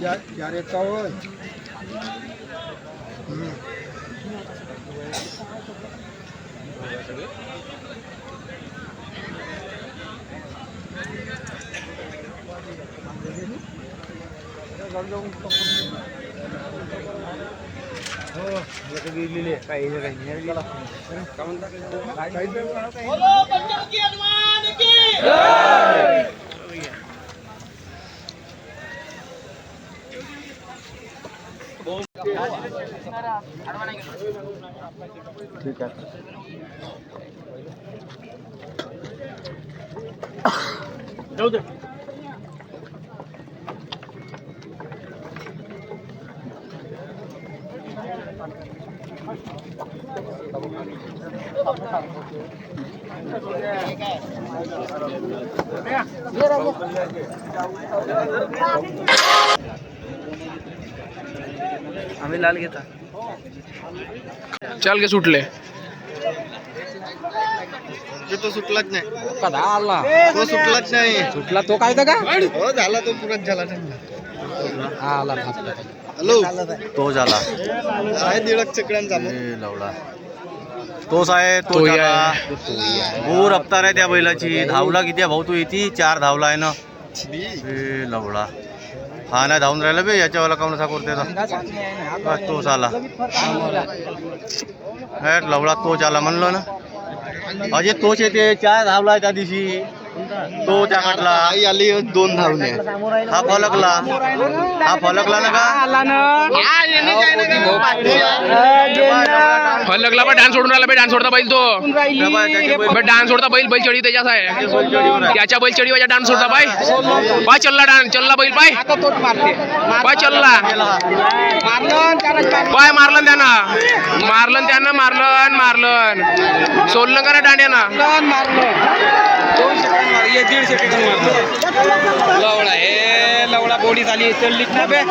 चार चार एकावन्न हम्म. ठीक आहे जाऊ दे. लाल चल के सुटले तो सुटलाच नाही. कदा आला? तो सुटलाच नाही. सुटला तो काय का? हो झाला तो पुरात झाला आला हॅलो. तो झाला. आहे दीड चकड्यांचा मग ए, लवडा. तोच आहे तो तोही झाला. आहे. रफ्तार आहे. त्या बैलाची. धावला किती आहे भाऊ तू येते चार धावला आहे ना. ए लवडा. हा नाही धावून राहिला बे याच्यावाला काऊन असा करते बस तोच आला लवडा. तोच आला म्हणलो ना. अजय तोच येते चार धावला त्या दिवशी. तो त्या म्हटला आई आली दोन धावणे हा फलकला. हा फलकला ना का? फलकला बा डान्स सोडून राहिला डान्स सोडता बैल तो. डान्स सोडता बैल बैल चढी त्याच्याच आहे. त्याच्या बैल माझ्या डान्स सोडता बाय पाय चल्ला डान्स चल्ला बैल पाय पाय चल्ला. पाय मारलं त्यानं. मारलं त्यानं मारलं मारलं सोडलं का ना दांड्यानं. हे लवळा बोडी झाली चललीच ना बे.